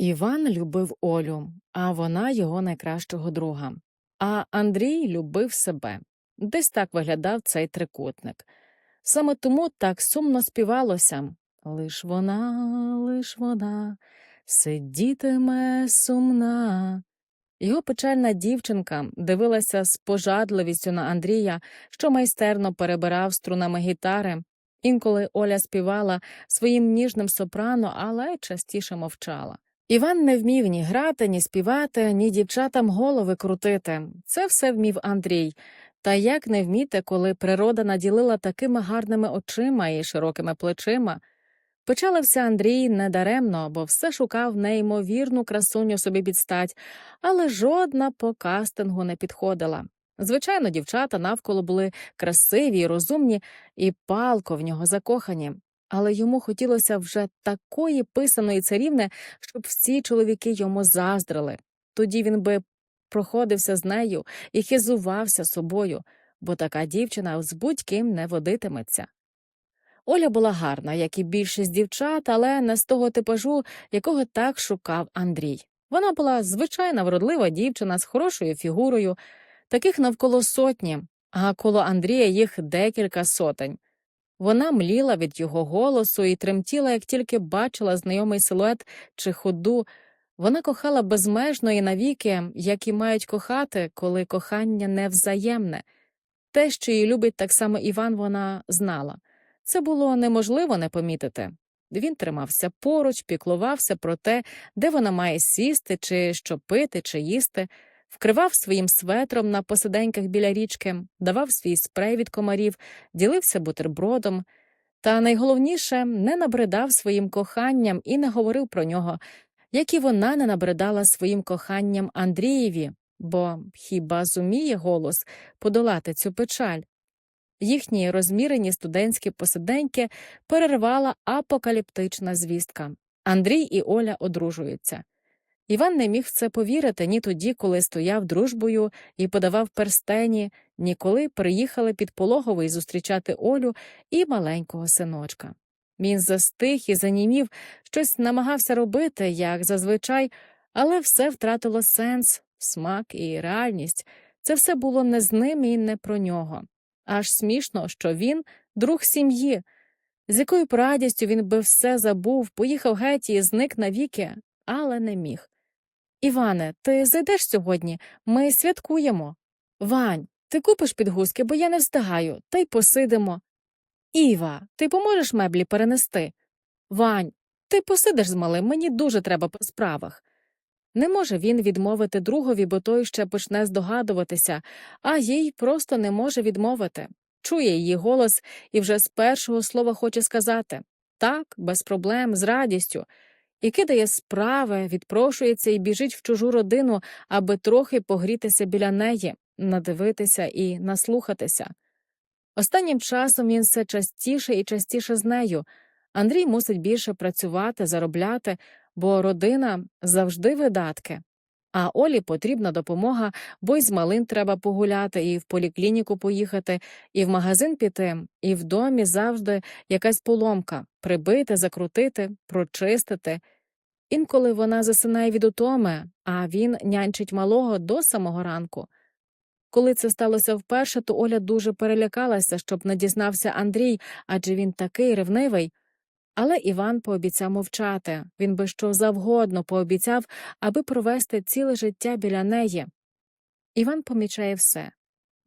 Іван любив Олю, а вона його найкращого друга. А Андрій любив себе. Десь так виглядав цей трикутник. Саме тому так сумно співалося Лиш вона, лиш вона, сидітиме сумна. Його печальна дівчинка дивилася з пожадливістю на Андрія, що майстерно перебирав струнами гітари. Інколи Оля співала своїм ніжним сопрано, але частіше мовчала. Іван не вмів ні грати, ні співати, ні дівчатам голови крутити. Це все вмів Андрій. Та як не вміти, коли природа наділила такими гарними очима і широкими плечима. Печалився Андрій недаремно, бо все шукав неймовірну красуню собі підстать, але жодна по кастингу не підходила. Звичайно, дівчата навколо були красиві й розумні і палко в нього закохані, але йому хотілося вже такої писаної царівни, щоб всі чоловіки йому заздрили. Тоді він би проходився з нею і хизувався собою, бо така дівчина з будь-ким не водитиметься. Оля була гарна, як і більшість дівчат, але не з того типажу, якого так шукав Андрій. Вона була звичайна вродлива дівчина з хорошою фігурою, таких навколо сотні, а коло Андрія їх декілька сотень. Вона мліла від його голосу і тремтіла, як тільки бачила знайомий силует чи ходу. Вона кохала безмежно і навіки, як і мають кохати, коли кохання невзаємне. Те, що її любить так само Іван, вона знала. Це було неможливо не помітити. Він тримався поруч, піклувався про те, де вона має сісти, чи що пити, чи їсти, вкривав своїм светром на посиденьках біля річки, давав свій спрей від комарів, ділився бутербродом. Та найголовніше не набридав своїм коханням і не говорив про нього, як і вона не набридала своїм коханням Андрієві, бо хіба зуміє голос подолати цю печаль? Їхні розмірені студентські посиденьки перервала апокаліптична звістка. Андрій і Оля одружуються. Іван не міг в це повірити ні тоді, коли стояв дружбою і подавав перстені, ні коли приїхали під пологовий зустрічати Олю і маленького синочка. Він застиг і занімів, щось намагався робити, як зазвичай, але все втратило сенс, смак і реальність. Це все було не з ним і не про нього. Аж смішно, що він друг сім'ї, з якою радістю він би все забув, поїхав геть і зник навіки, але не міг. Іване, ти зайдеш сьогодні? Ми святкуємо. Вань, ти купиш підгузки, бо я не встигаю, та й посидимо. Іва, ти поможеш меблі перенести? Вань, ти посидиш з малим, мені дуже треба по справах. Не може він відмовити другові, бо той ще почне здогадуватися, а їй просто не може відмовити. Чує її голос і вже з першого слова хоче сказати так, без проблем, з радістю, і кидає справи, відпрошується і біжить в чужу родину, аби трохи погрітися біля неї, надивитися і наслухатися. Останнім часом він все частіше і частіше з нею. Андрій мусить більше працювати, заробляти, бо родина завжди видатки. А Олі потрібна допомога, бо й з малим треба погуляти, і в поліклініку поїхати, і в магазин піти, і в домі завжди якась поломка прибити, закрутити, прочистити. Інколи вона засинає від утоми, а він нянчить малого до самого ранку. Коли це сталося вперше, то Оля дуже перелякалася, щоб не дізнався Андрій, адже він такий ревнивий. Але Іван пообіцяв мовчати він би що завгодно пообіцяв, аби провести ціле життя біля неї. Іван помічає все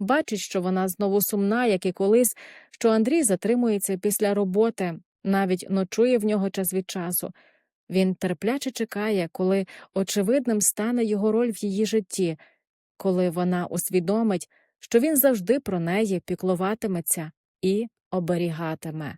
бачить, що вона знову сумна, як і колись, що Андрій затримується після роботи, навіть ночує в нього час від часу. Він терпляче чекає, коли очевидним стане його роль в її житті, коли вона усвідомить, що він завжди про неї піклуватиметься і оберігатиме.